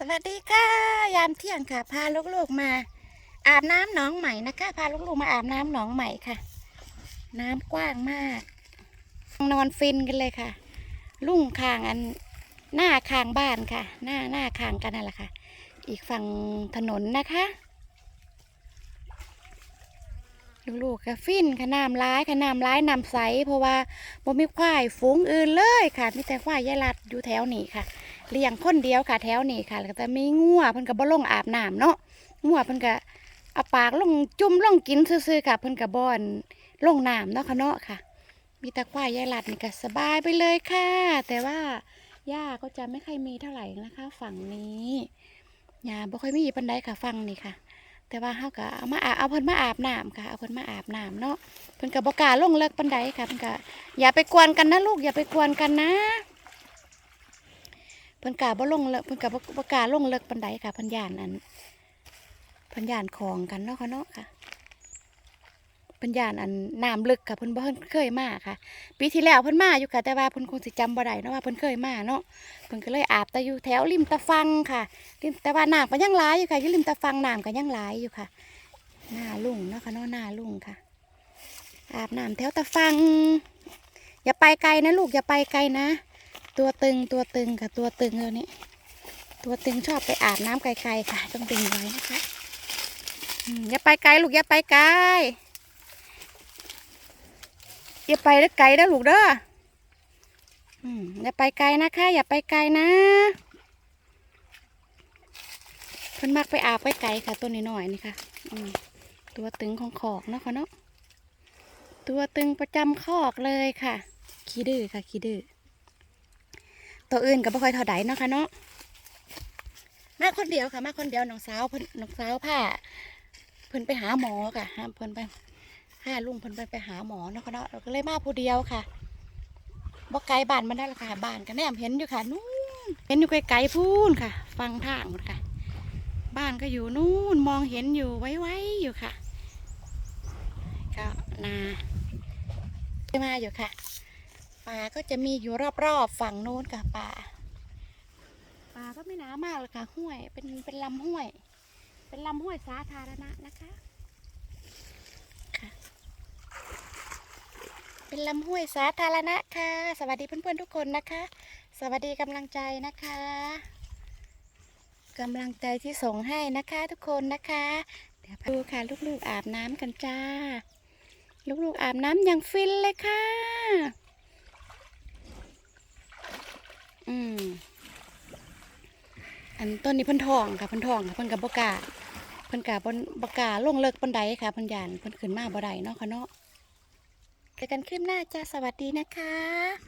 สวัสดีค่ะ ยามเที่ยงค่ะ พาลูกๆมา อาบน้ำหนองใหม่นะคะ พาลูกๆมาอาบน้ำหนองใหม่ค่ะ น้ำกว้างมาก นอนฟินกันเลยค่ะ ลุ่งคางอันหน้าคางบ้านค่ะ หน้าหน้าคางกันนั่นแหละค่ะ อีกฝั่งถนนนะคะลูกๆก็ฟินค่ะน้ำร้ายค่ะน้ำร้ายน้ำใส เพราะว่าบ่มีควายฝูงอื่นเลยค่ะมีแต่ควายยายรัดอยู่แถวนี้ค่ะ เลี้ยงคนเดียวค่ะแถวนี้ค่ะแล้วก็จะมีงัวเพิ่นก็บ่ลงอาบน้ำเนาะงัวเพิ่นก็เอาปากลงจุ่มลงกินซื่อๆค่ะเพิ่นก็บ่อนลงน้ำเนาะค่ะเนาะค่ะ มีต่ควายยายรัดนี่ก็สบายไปเลยค่ะ แต่ว่าหญ้าก็จะไม่ค่อยมีเท่าไหร่นะคะ ฝั่งนี้หญ้าบ่ค่อยมีปานใดค่ะฝั่งนี้ค่ะ แต่ว่าเฮาก็เอามาอาเอาเพิ่นมาอาบน้ำค่ะเอาเพิ่นมาอาบน้ำเนาะเพิ่นก็บ่กล้าลงเลิกปานใดค่ะเพิ่นก็อย่าไปกวนกันนะลูกอย่าไปกวนกันนะ เพิ่นกล้าบ่ลงเลิกเพิ่นกล้าบ่บ่กล้าลงเลิกปานใดค่ะพิ่นยานอันพิ่นยานของกันเนาะค่ะเนาะค่ะพิ่นยานอันน้ำลึกค่ะเพิ่นบ่เคยมาค่ะ ปีที่แล้วเพิ่นมาอยู่ค่ะแต่ว่าเพิ่นคงสิจำบ่ได้เนาะว่าเพิ่นเคยมาเนาะเพิ่นก็เลยอาบแต่อยู่แถวริมตะฟังค่ะริมแต่ว่าน้ำก็ยังหลายอยู่ค่ะอยู่ริมตะฟังน้ำก็ยังหลายอยู่ค่ะ หน้าลุงเนาะค่ะเนาะหน้าลุงค่ะ อาบน้ำแถวตะฟัง อย่าไปไกลนะลูกอย่าไปไกลนะ ตัวตึงตัวตึงค่ะตัวตึงเลยนี่ตัวตึงชอบไปอาบน้ำไกลๆค่ะ ต้องดึงไว้นะคะอย่าไปไกลลูกอย่าไปไกลอย่าไปเด้อไกลเด้อลูกเด้ออย่าไปไกลนะคะ อย่าไปไกลนะเพิ่นมักไปอาบไปไกลค่ะตัวน้อยนี่ค่ะตัวตึงของขอกเนาะค่ะเนาะตัวตึงประจำคอกเลยค่ะขี้ดื้อค่ะขี้ดื้อ ตัวอื่นก็บ่ค่อยเท่าใดเนาะค่ะเนาะมาคนเดียวค่ะมาคนเดียวน้องสาวเพิ่นน้องสาวผ้าเพิ่นไปหาหมอค่ะหาเพิ่นไปพาลุงเพิ่นไปไปหาหมอเนาะค่ะเนาะเราก็เลยมาผู้เดียวค่ะบ่ไกลบ้านมันได้ละค่ะบ้านก็แนมเห็นอยู่ค่ะนู่นเห็นอยู่ไกลๆพูนค่ะ ฟังทางหมดค่ะ บ้านก็อยู่นู่นมองเห็นอยู่ไว้ๆอยู่ค่ะก็นามาอยู่ค่ะ ป่าก็จะมีอยู่รอบๆฝั่งโน้นค่ะป่า ป่าก็ไม่หนามากเลยค่ะห้วย เป็นเป็นลำห้วย เป็นลำห้วยสาธารณะนะคะค่ะเป็นลำห้วยสาธารณะค่ะ สวัสดีเพื่อนๆทุกคนนะคะ สวัสดีกำลังใจนะคะกำลังใจที่ส่งให้นะคะทุกคนนะคะ เดี๋ยวดูค่ะลูกๆอาบน้ำกันจ้า ลูกๆอาบน้ำอย่างฟินเลยค่ะ อืมอันต้นนี้เพิ่นทองค่ะเพิ่นทองค่ะเพิ่นกับบกาเพิ่นกับบนบกล้าลงเลิกปันไดค่ะเพิ่นยานเพิ่นขึ้นมาบ่ได้เนาะค่ะเนาะเจอกันคลิปหน้าจ้าสวัสดีนะคะ